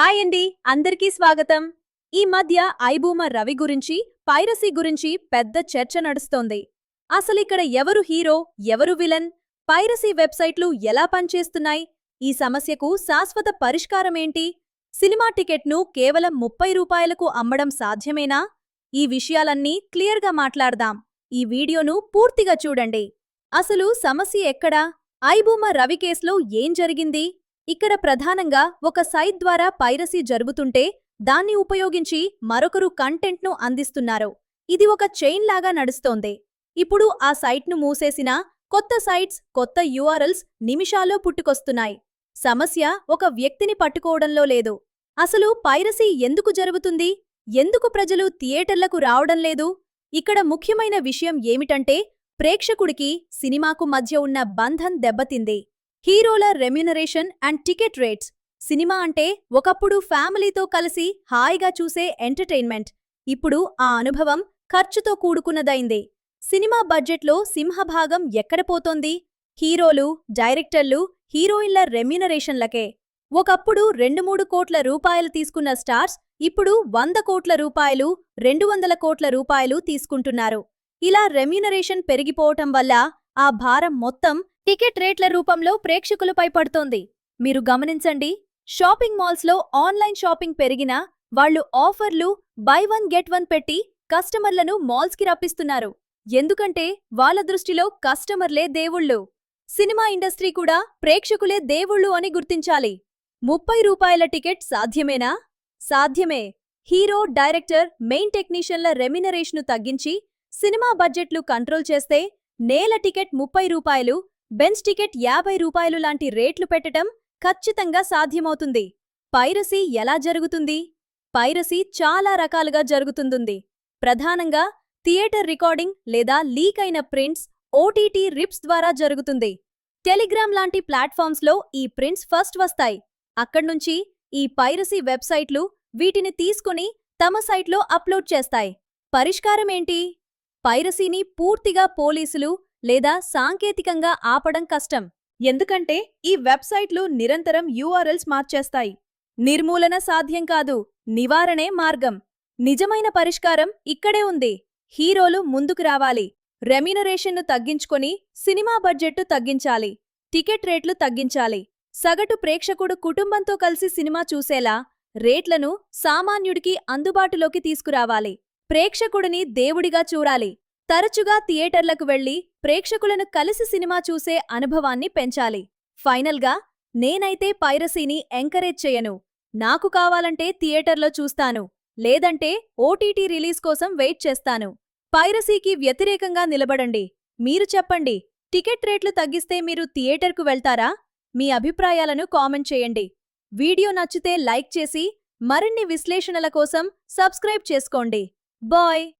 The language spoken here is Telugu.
హాయ్ అండి అందరికీ స్వాగతం. ఈ మధ్య ఐబూమ రవి గురించి పైరసీ గురించి పెద్ద చర్చ నడుస్తోంది. అసలిక్కడ ఎవరు హీరో ఎవరు విలన్ పైరసీ వెబ్సైట్లు ఎలా పనిచేస్తున్నాయి ఈ సమస్యకు శాశ్వత పరిష్కారమేంటి సినిమా టికెట్ను కేవలం ముప్పై రూపాయలకు అమ్మడం సాధ్యమేనా? ఈ విషయాలన్నీ క్లియర్గా మాట్లాడదాం. ఈ వీడియోను పూర్తిగా చూడండి. అసలు సమస్య ఎక్కడా? ఐబూమ రవి కేసులో ఏం జరిగింది? ఇక్కడ ప్రధానంగా ఒక సైట్ ద్వారా పైరసీ జరుగుతుంటే దాన్ని ఉపయోగించి మరొకరు కంటెంట్ను అందిస్తున్నారు. ఇది ఒక చైన్ లాగా నడుస్తోంది. ఇప్పుడు ఆ సైట్ను మూసేసినా కొత్త సైట్స్ కొత్త యూఆర్ఎల్స్ నిమిషాల్లో పుట్టుకొస్తున్నాయి. సమస్య ఒక వ్యక్తిని పట్టుకోవడంలో లేదు. అసలు పైరసీ ఎందుకు జరుగుతుంది? ఎందుకు ప్రజలు థియేటర్లకు రావడం లేదు? ఇక్కడ ముఖ్యమైన విషయం ఏమిటంటే ప్రేక్షకుడికి సినిమాకు మధ్య ఉన్న బంధం దెబ్బతింది. హీరోల remuneration and ticket rates. Cinema అంటే ఒకప్పుడు ఫ్యామిలీతో కలిసి హాయిగా చూసే ఎంటర్టైన్మెంట్. ఇప్పుడు ఆ అనుభవం ఖర్చుతో కూడుకున్నదైంది. సినిమా బడ్జెట్లో సింహభాగం ఎక్కడ పోతోంది? హీరోలు డైరెక్టర్లు హీరోయిన్ల రెమ్యునరేషన్లకే. ఒకప్పుడు రెండు మూడు కోట్ల రూపాయలు తీసుకున్న స్టార్స్ ఇప్పుడు వంద కోట్ల రూపాయలు రెండు వందల కోట్ల రూపాయలు తీసుకుంటున్నారు. ఇలా రెమ్యునరేషన్ పెరిగిపోవటం వల్ల ఆ భారం మొత్తం టికెట్ రేట్ల రూపంలో ప్రేక్షకులపై పడుతోంది. మీరు గమనించండి షాపింగ్ మాల్స్లో ఆన్లైన్ షాపింగ్ పెరిగినా వాళ్ళు ఆఫర్లు బై వన్ గెట్ వన్ పెట్టి కస్టమర్లను మాల్స్కి రప్పిస్తున్నారు. ఎందుకంటే వాళ్ళ దృష్టిలో కస్టమర్లే దేవుళ్ళు. సినిమా ఇండస్ట్రీ కూడా ప్రేక్షకులే దేవుళ్ళు అని గుర్తించాలి. ముప్పై రూపాయల టికెట్ సాధ్యమేనా? సాధ్యమే. హీరో డైరెక్టర్ మెయిన్ టెక్నీషియన్ల రెమ్యునరేషన్ను తగ్గించి సినిమా బడ్జెట్లు కంట్రోల్ చేస్తే నేల టికెట్ ముప్పై రూపాయలు బెంచ్ టికెట్ యాభై రూపాయలు లాంటి రేట్లు పెట్టటం ఖచ్చితంగా సాధ్యమవుతుంది. పైరసీ ఎలా జరుగుతుంది? పైరసీ చాలా రకాలుగా జరుగుతుందుంది ప్రధానంగా థియేటర్ రికార్డింగ్ లేదా లీక్ అయిన ప్రింట్స్ ఓటీటీ రిప్స్ ద్వారా జరుగుతుంది. టెలిగ్రామ్ లాంటి ప్లాట్ఫామ్స్లో ఈ ప్రింట్స్ ఫస్ట్ వస్తాయి. అక్కడ్నుంచి ఈ పైరసీ వెబ్సైట్లు వీటిని తీసుకుని తమ సైట్లో అప్లోడ్ చేస్తాయి. పరిష్కారమేంటి పైరసీని పూర్తిగా పోలీసులు లేదా సాంకేతికంగా ఆపడం కష్టం. ఎందుకంటే ఈ వెబ్సైట్లు నిరంతరం యూఆర్ఎల్స్ మార్చేస్తాయి. నిర్మూలన సాధ్యం కాదు నివారణే మార్గం. నిజమైన పరిష్కారం ఇక్కడే ఉంది. హీరోలు ముందుకు రావాలి. రెమ్యునరేషన్ను తగ్గించుకొని సినిమా బడ్జెట్టు తగ్గించాలి. టికెట్ రేట్లు తగ్గించాలి. సగటు ప్రేక్షకుడు కుటుంబంతో కలిసి సినిమా చూసేలా రేట్లను సామాన్యుడికి అందుబాటులోకి తీసుకురావాలి. ప్రేక్షకుడిని దేవుడిగా చూడాలి. తరచుగా థియేటర్లకు వెళ్ళి ప్రేక్షకులను కలిసి సినిమా చూసే అనుభవాన్ని పెంచాలి. ఫైనల్గా నేనైతే పైరసీని ఎంకరేజ్ చేయను. నాకు కావాలంటే థియేటర్లో చూస్తాను. లేదంటే ఓటీటీ రిలీజ్ కోసం వెయిట్ చేస్తాను. పైరసీకి వ్యతిరేకంగా నిలబడండి. మీరు చెప్పండి టికెట్ రేట్లు తగ్గిస్తే మీరు థియేటర్కు వెళ్తారా? మీ అభిప్రాయాలను కామెంట్ చేయండి. వీడియో నచ్చితే లైక్ చేసి మరిన్ని విశ్లేషణల కోసం సబ్స్క్రైబ్ చేసుకోండి. Boy